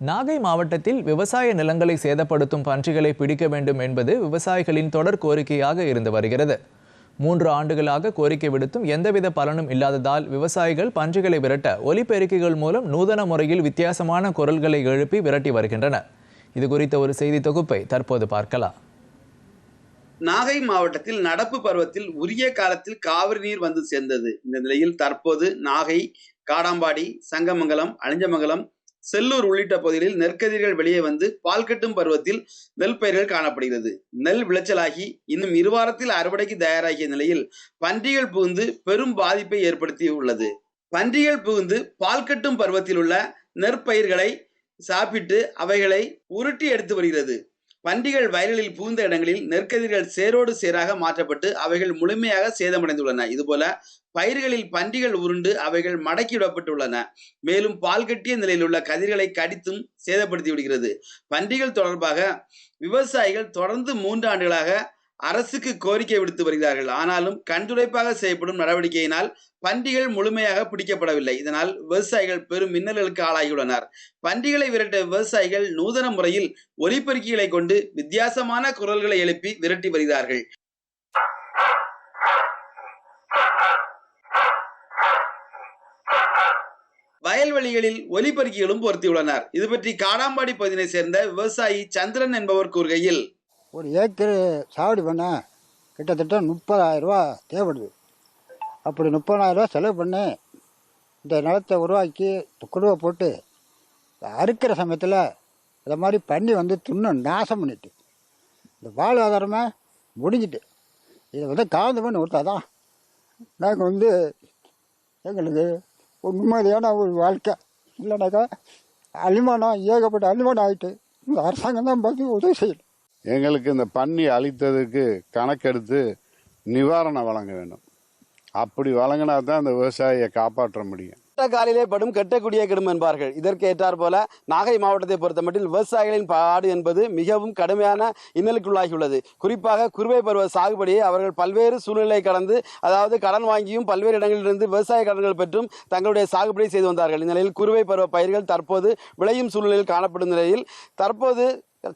நாகை மாவட்டத்தில் விவசாய நிலங்களை சேதப்படுத்தும் பன்றிகளை பிடிக்க வேண்டும் என்பது விவசாயிகளின் தொடர் கோரிக்கையாக இருந்து வருகிறது. மூன்று ஆண்டுகளாக கோரிக்கை விடுத்தும் எந்தவித பலனும் இல்லாததால் விவசாயிகள் பன்றிகளை விரட்ட ஒலிபெருக்கிகள் மூலம் நூதன முறையில் வித்தியாசமான குரல்களை எழுப்பி விரட்டி வருகின்றனர். இது குறித்த ஒரு செய்தி தொகுப்பை தற்போது பார்க்கலாம். நாகை மாவட்டத்தில் நடப்பு பருவத்தில் உரிய காலத்தில் காவிரி நீர் வந்து சேர்ந்தது. இந்த நிலையில் தற்போது நாகை காடாம்பாடி சங்கமங்கலம் அழிஞ்சமங்கலம் செல்லூர் உள்ளிட்ட பகுதிகளில் நெற்கதிர்கள் வெளியே வந்து பால் கட்டும் பருவத்தில் நெல் பயிர்கள் காணப்படுகிறது. நெல் விளைச்சலாகி இன்னும் இருவாரத்தில் அறுவடைக்கு தயாராகிய நிலையில் பன்றிகள் புகுந்து பெரும் பாதிப்பை ஏற்படுத்தி உள்ளது பன்றிகள் புகுந்து பால் கட்டும் பருவத்தில் உள்ள நெற்பயிர்களை சாப்பிட்டு அவைகளை உருட்டி எடுத்து வருகிறது. வண்டிகள் வயல்களில் புகுந்த இடங்களில் நெற்கதிர்கள் சேரோடு சேராக மாற்றப்பட்டு அவைகள் முழுமையாக சேதமடைந்துள்ளன. இதுபோல பயிர்களில் பன்றிகள் உருண்டு அவைகள் மடக்கிவிடப்பட்டுள்ளன. மேலும் பால் கட்டிய நிலையில் உள்ள கதிர்களை கடித்தும் சேதப்படுத்தி விடுகிறது. பன்றிகள் தொடர்பாக விவசாயிகள் தொடர்ந்து மூன்று ஆண்டுகளாக அரசுக்கு கோரிக்கை விடுத்து வருகிறார்கள். ஆனாலும் கண்துடைப்பாக செய்யப்படும் நடவடிக்கையினால் பன்றிகள் முழுமையாக பிடிக்கப்படவில்லை. இதனால் விவசாயிகள் பெரும் மின்னல்களுக்கு ஆளாகியுள்ளனர். பன்றிகளை விரட்ட விவசாயிகள் நூதன முறையில் ஒலிபெருக்கிகளை கொண்டு வித்தியாசமான குரல்களை எழுப்பி விரட்டி வருகிறார்கள். வயல்வெளிகளில் ஒலிபெருக்கிகளும் பொருத்தியுள்ளனர். இது பற்றி காடாம்பாடி பகுதியை சேர்ந்த விவசாயி சந்திரன் என்பவர் கூறுகையில் ஒரு ஏக்கர் சாவடி பண்ண கிட்டத்தட்ட முப்பதாயிரம் ரூபா தேவைப்படுது. அப்படி முப்பதாயிரம் ரூபா செலவு பண்ணி இந்த நிலத்தை உருவாக்கி குடுவை போட்டு அறுக்கிற சமயத்தில் இதை மாதிரி பண்ணி வந்து துண்ணு நாசம் பண்ணிட்டு. இந்த வாழ்வாதாரமே முடிஞ்சிட்டு. இதை வந்து காந்து பண்ணி கொடுத்தாதான் நாங்கள் வந்து எங்களுக்கு ஒரு நிம்மதியான ஒரு வாழ்க்கை. இல்லைனாக்கா அலிமானம் ஏகப்பட்ட அலிமானம் ஆகிட்டு இந்த அரசாங்கம் தான் பார்த்து உதவி செய்யணும் எங்களுக்கு இந்த பன்னி அழித்ததுக்கு கணக்கெடுத்து நிவாரணம் வழங்க வேண்டும். அப்படி வழங்கினா தான் இந்த விவசாயியை காப்பாற்ற முடியும். கெட்ட காலிலே படும் கெட்டக்கூடிய கெடும் என்பார்கள். இதற்கு ஏற்றார் போல நாகை மாவட்டத்தை பொறுத்தமட்டில் விவசாயிகளின் பாடு என்பது மிகவும் கடுமையான இன்னலுக்குள்ளாகியுள்ளது. குறிப்பாக குறுவை பருவ சாகுபடியை அவர்கள் பல்வேறு சூழ்நிலை கடந்து அதாவது கடன் வாங்கியும் பல்வேறு இடங்களிலிருந்து விவசாய கடன்கள் பெற்றும் தங்களுடைய சாகுபடி செய்து வந்தார்கள். இந்நிலையில் குறுவை பருவ பயிர்கள் தற்போது விளையும் சூழ்நிலையில் காணப்படும் நிலையில் தற்போது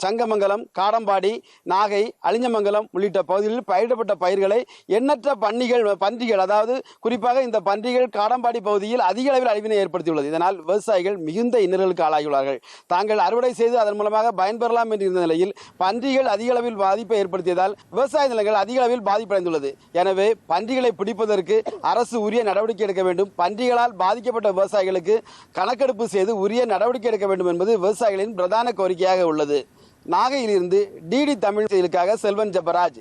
சங்கமங்கலம் காடம்பாடி நாகை அழிஞ்சமங்கலம் உள்ளிட்ட பகுதிகளில் பயிரிடப்பட்ட பயிர்களை எண்ணற்ற பன்னிகள் பன்றிகள் அதாவது குறிப்பாக இந்த பன்றிகள் காடம்பாடி பகுதியில் அதிக அளவில் அழிவினை ஏற்படுத்தியுள்ளது. இதனால் விவசாயிகள் மிகுந்த இன்னல்களுக்கு ஆளாகியுள்ளார்கள். தாங்கள் அறுவடை செய்து அதன் மூலமாக பயன்பெறலாம் என்று இருந்த நிலையில் பன்றிகள் அதிக அளவில் பாதிப்பை ஏற்படுத்தியதால் விவசாய நிலங்கள் அதிக அளவில் பாதிப்படைந்துள்ளது. எனவே பன்றிகளை பிடிப்பதற்கு அரசு உரிய நடவடிக்கை எடுக்க வேண்டும். பன்றிகளால் பாதிக்கப்பட்ட விவசாயிகளுக்கு கணக்கெடுப்பு செய்து உரிய நடவடிக்கை எடுக்க வேண்டும் என்பது விவசாயிகளின் பிரதான கோரிக்கையாக உள்ளது. நாகையிலிருந்து டிடி தமிழ் செயலுக்காக செல்வன் ஜபராஜ்.